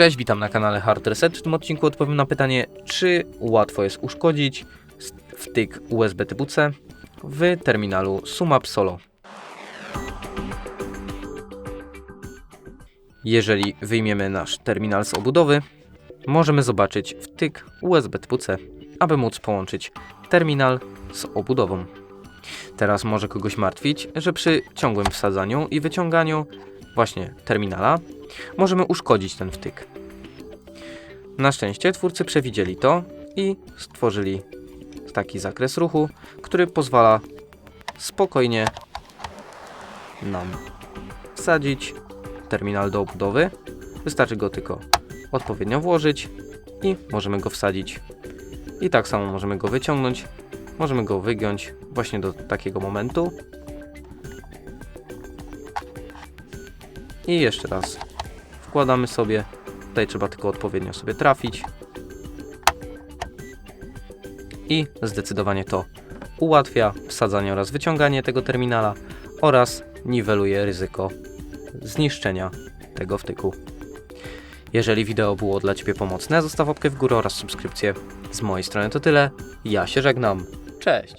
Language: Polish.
Cześć, witam na kanale Hard Reset. W tym odcinku odpowiem na pytanie, czy łatwo jest uszkodzić wtyk USB typu C w terminalu Sumap Solo. Jeżeli wyjmiemy nasz terminal z obudowy, możemy zobaczyć wtyk USB typu C, aby móc połączyć terminal z obudową. Teraz może kogoś martwić, że przy ciągłym wsadzaniu i wyciąganiu właśnie terminala możemy uszkodzić ten wtyk. Na szczęście twórcy przewidzieli to i stworzyli taki zakres ruchu, który pozwala spokojnie nam wsadzić terminal do obudowy. Wystarczy go tylko odpowiednio włożyć i możemy go wsadzić. I tak samo możemy go wyciągnąć. Możemy go wygiąć właśnie do takiego momentu. I jeszcze raz wkładamy sobie. Tutaj trzeba tylko odpowiednio sobie trafić. I zdecydowanie to ułatwia wsadzanie oraz wyciąganie tego terminala oraz niweluje ryzyko zniszczenia tego wtyku. Jeżeli wideo było dla Ciebie pomocne, zostaw łapkę w górę oraz subskrypcję. Z mojej strony to tyle. Ja się żegnam. Cześć!